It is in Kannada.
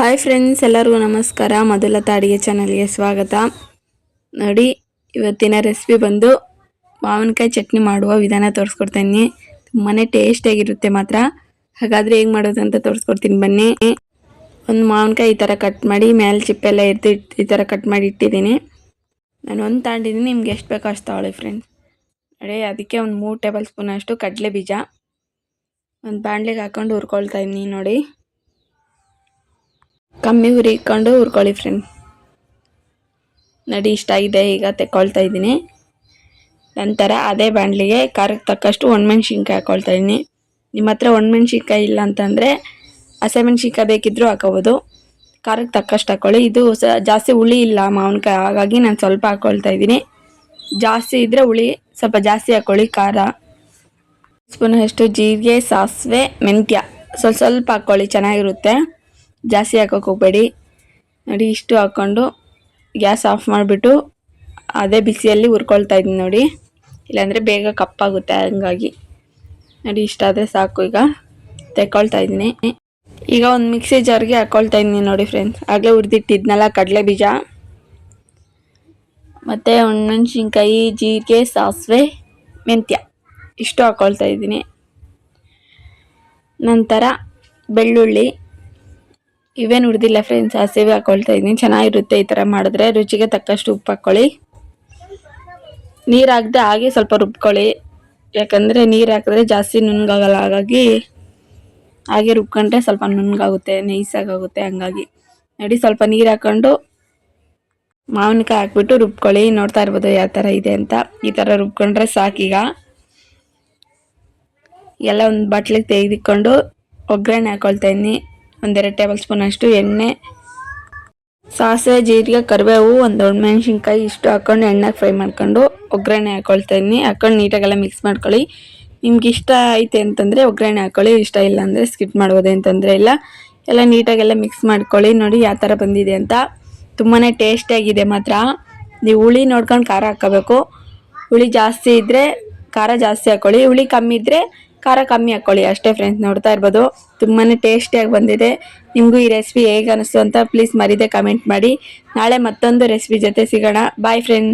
ಹಾಯ್ ಫ್ರೆಂಡ್ಸ್ ಎಲ್ಲರಿಗೂ ನಮಸ್ಕಾರ. ಮೊದಲ ಅಡುಗೆ ಚಾನಲ್ಗೆ ಸ್ವಾಗತ. ನೋಡಿ, ಇವತ್ತಿನ ರೆಸಿಪಿ ಬಂದು ಮಾವಿನಕಾಯಿ ಚಟ್ನಿ ಮಾಡುವ ವಿಧಾನ ತೋರಿಸ್ಕೊಡ್ತೀನಿ. ತುಂಬಾ ಟೇಸ್ಟಿಯಾಗಿರುತ್ತೆ ಮಾತ್ರ. ಹಾಗಾದರೆ ಹೇಗೆ ಮಾಡೋದು ಅಂತ ತೋರಿಸ್ಕೊಡ್ತೀನಿ ಬನ್ನಿ. ಒಂದು ಮಾವಿನಕಾಯಿ ಈ ಥರ ಕಟ್ ಮಾಡಿ ಮೇಲೆ ಚಿಪ್ಪೆಲ್ಲ ಎದ್ದು ಈ ಥರ ಕಟ್ ಮಾಡಿ ಇಟ್ಟಿದ್ದೀನಿ. ನಾನು ಒಂದು ತಗೊಂಡಿದ್ದೀನಿ ನಿಮ್ಗೆ ಎಷ್ಟು ಬೇಕೋ ಅಷ್ಟು ತಗೊಳ್ಳಿ ಫ್ರೆಂಡ್ಸ್ ನೋಡಿ, ಅದಕ್ಕೆ ಒಂದು ಮೂರು ಟೇಬಲ್ ಸ್ಪೂನ್ ಅಷ್ಟು ಕಡಲೆ ಬೀಜ ಒಂದು ಬಾಣಲೆಗೆ ಹಾಕೊಂಡು ಹುರ್ಕೊಳ್ತಾ ಇದ್ದೀನಿ ನೋಡಿ. ಕಮ್ಮಿ ಹುರಿ ಇಕ್ಕೊಂಡು ಹುರ್ಕೊಳ್ಳಿ ಫ್ರೆಂಡ್ ನಡಿ, ಇಷ್ಟ ಇದೆ ಈಗ ತೆಕ್ಕೊಳ್ತಾ ಇದ್ದೀನಿ. ನಂತರ ಅದೇ ಬಾಣಲಿಗೆ ಖಾರಕ್ಕೆ ತಕ್ಕಷ್ಟು ಒಣಮೆಣ್ಸಿನ್ಕಾಯಿ ಹಾಕ್ಕೊಳ್ತಾ ಇದ್ದೀನಿ. ನಿಮ್ಮ ಹತ್ರ ಒಣಮೆಣ್ಸಿನ್ಕಾಯಿ ಇಲ್ಲ ಅಂತಂದರೆ ಹಸಿಮೆಣ್ಸಿನ್ಕಾಯಿ ಬೇಕಿದ್ದರೂ ಹಾಕೋಬೋದು. ಖಾರಕ್ಕೆ ತಕ್ಕಷ್ಟು ಹಾಕ್ಕೊಳ್ಳಿ ಇದು ಸ, ಜಾಸ್ತಿ ಹುಳಿ ಇಲ್ಲ ಮಾವಿನಕಾಯಿ, ಹಾಗಾಗಿ ನಾನು ಸ್ವಲ್ಪ ಹಾಕ್ಕೊಳ್ತಾ ಇದ್ದೀನಿ. ಜಾಸ್ತಿ ಇದ್ದರೆ ಹುಳಿ, ಸ್ವಲ್ಪ ಜಾಸ್ತಿ ಹಾಕ್ಕೊಳ್ಳಿ ಖಾರ. ಸ್ಪೂನ್ ಅಷ್ಟು ಜೀರಿಗೆ, ಸಾಸಿವೆ, ಮೆಂತ್ಯ. ಸ್ವಲ್ಪ ಸ್ವಲ್ಪ ಹಾಕ್ಕೊಳ್ಳಿ ಚೆನ್ನಾಗಿರುತ್ತೆ. ಜಾಸ್ತಿ ಹಾಕೋಕೆ ಹೋಗಬೇಡಿ. ನೋಡಿ, ಇಷ್ಟು ಹಾಕ್ಕೊಂಡು ಗ್ಯಾಸ್ ಆಫ್ ಮಾಡಿಬಿಟ್ಟು ಅದೇ ಬಿಸಿಯಲ್ಲಿ ಹುರ್ಕೊಳ್ತಾ ಇದ್ದೀನಿ ನೋಡಿ. ಇಲ್ಲಾಂದರೆ ಬೇಗ ಕಪ್ಪಾಗುತ್ತೆ ಹಂಗಾಗಿ. ನೋಡಿ ಇಷ್ಟಾದರೆ ಸಾಕು ಈಗ. ತೆಕ್ಕೊಳ್ತಾ ಇದ್ದೀನಿ. ಈಗ ಒಂದು ಮಿಕ್ಸಿ ಜಾರ್ಗೆ ಹಾಕ್ಕೊಳ್ತಾ ಇದ್ದೀನಿ ನೋಡಿ ಫ್ರೆಂಡ್ಸ್ ಆಗಲೇ ಹುರಿದಿಟ್ಟಿದ್ನಲ್ಲ ಕಡಲೆ ಬೀಜ. ಮತ್ತು ಒಣಮೆಣ್ಸಿನ್ಕಾಯಿ ಜೀರಿಗೆ, ಸಾಸಿವೆ, ಮೆಂತ್ಯ. ಇಷ್ಟು ಹಾಕ್ಕೊಳ್ತಾ ಇದ್ದೀನಿ. ನಂತರ ಬೆಳ್ಳುಳ್ಳಿ. ಇವೇನು ಹುರಿದಿಲ್ಲ ಫ್ರೆಂಡ್ಸ್ ಹಸಿವೆ ಹಾಕೊಳ್ತಾ ಇದ್ದೀನಿ ಚೆನ್ನಾಗಿರುತ್ತೆ ಈ ಥರ ಮಾಡಿದ್ರೆ. ರುಚಿಗೆ ತಕ್ಕಷ್ಟು ಉಪ್ಪು ಹಾಕ್ಕೊಳ್ಳಿ. ನೀರು ಹಾಕದೆ ಹಾಗೆ ಸ್ವಲ್ಪ ರುಬ್ಕೊಳ್ಳಿ. ಯಾಕಂದರೆ ನೀರು ಹಾಕಿದ್ರೆ ಜಾಸ್ತಿ ನುಣ್ಣಗಾಗಲ್ಲ. ಹಾಗಾಗಿ ಹಾಗೆ ರುಬ್ಕೊಂಡ್ರೆ ಸ್ವಲ್ಪ ನುಣ್ಣಗಾಗುತ್ತೆ ನೈಸಾಗುತ್ತೆ ಹಂಗಾಗಿ. ನೋಡಿ, ಸ್ವಲ್ಪ ನೀರು ಹಾಕ್ಕೊಂಡು ಮಾವಿನಕಾಯಿ ಹಾಕ್ಬಿಟ್ಟು ರುಬ್ಕೊಳ್ಳಿ. ನೋಡ್ತಾ ಇರ್ಬೋದು ಯಾವ ಥರ ಇದೆ ಅಂತ. ಈ ಥರ ರುಬ್ಕೊಂಡ್ರೆ ಸಾಕೀಗ ಎಲ್ಲ ಒಂದು ಬಟ್ಲಿಗೆ ತೆಗೆದಿಕ್ಕೊಂಡು ಒಗ್ಗರಣೆ ಹಾಕೊಳ್ತಾ ಇದ್ದೀನಿ. ಒಂದೆರಡು ಟೇಬಲ್ ಸ್ಪೂನ್ ಅಷ್ಟು ಎಣ್ಣೆ, ಸಾಸಿವೆ, ಜೀರಿಗೆ, ಕರಿಬೇವು ಒಂದು ಮೆಣಸಿನ್ಕಾಯಿ ಇಷ್ಟು ಹಾಕ್ಕೊಂಡು ಎಣ್ಣೆಗೆ ಫ್ರೈ ಮಾಡ್ಕೊಂಡು ಒಗ್ಗರಣೆ ಹಾಕೊಳ್ತಾ ಇದ್ದೀನಿ. ಹಾಕೊಂಡು ನೀಟಾಗೆಲ್ಲ ಮಿಕ್ಸ್ ಮಾಡ್ಕೊಳ್ಳಿ. ನಿಮ್ಗೆ ಇಷ್ಟ ಐತೆ ಅಂತಂದರೆ ಒಗ್ಗರಣೆ ಹಾಕ್ಕೊಳ್ಳಿ ಇಷ್ಟ ಇಲ್ಲ ಅಂದರೆ ಸ್ಕಿಪ್ ಮಾಡ್ಬೋದೇ ಅಂತಂದರೆ ಇಲ್ಲ. ಎಲ್ಲ ನೀಟಾಗೆಲ್ಲ ಮಿಕ್ಸ್ ಮಾಡ್ಕೊಳ್ಳಿ. ನೋಡಿ ಯಾವ ಥರ ಬಂದಿದೆ ಅಂತ. ತುಂಬಾ ಟೇಸ್ಟಿಯಾಗಿದೆ ಮಾತ್ರ. ನೀವು ಹುಳಿ ನೋಡ್ಕೊಂಡು ಖಾರ ಹಾಕ್ಕೋಬೇಕು. ಹುಳಿ ಜಾಸ್ತಿ ಇದ್ದರೆ ಖಾರ ಜಾಸ್ತಿ ಹಾಕ್ಕೊಳ್ಳಿ ಹುಳಿ ಕಮ್ಮಿ ಇದ್ದರೆ ಖಾರ ಕಮ್ಮಿ ಹಾಕ್ಕೊಳ್ಳಿ ಅಷ್ಟೇ ಫ್ರೆಂಡ್ಸ್ ನೋಡ್ತಾ ಇರ್ಬೋದು. ತುಂಬಾ ಟೇಸ್ಟಿಯಾಗಿ ಬಂದಿದೆ. ನಿಮಗೂ ಈ ರೆಸಿಪಿ ಹೇಗೆ ಅನಿಸ್ತು ಅಂತ ಪ್ಲೀಸ್ ಮರೀದೆ ಕಮೆಂಟ್ ಮಾಡಿ. ನಾಳೆ ಮತ್ತೊಂದು ರೆಸಿಪಿ ಜೊತೆ ಸಿಗೋಣ. Boy friend